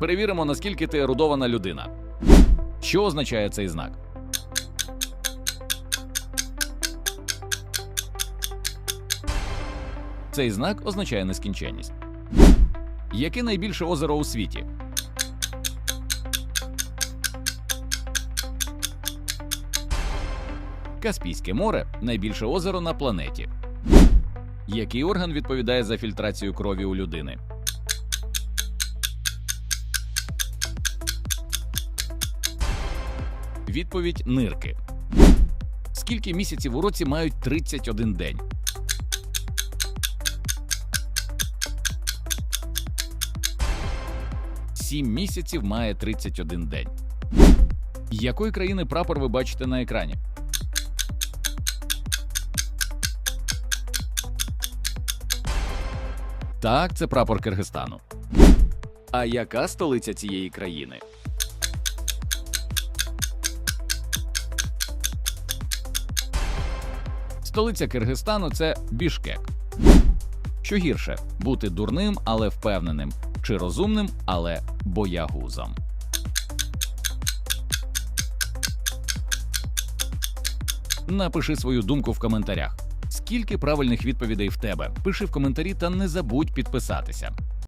Перевіримо, наскільки ти ерудована людина. Що означає цей знак? Цей знак означає нескінченність. Яке найбільше озеро у світі? Каспійське море найбільше озеро на планеті. Який орган відповідає за фільтрацію крові у людини? Відповідь нирки. Скільки місяців у році мають 31 день? Сім місяців має 31 день. Якої країни прапор ви бачите на екрані? Так, це прапор Киргизстану. А яка столиця цієї країни? Столиця Киргизстану це Бішкек. Що гірше бути дурним, але впевненим, чи розумним, але боягузом. Напиши свою думку в коментарях. Скільки правильних відповідей в тебе? Пиши в коментарі та не забудь підписатися.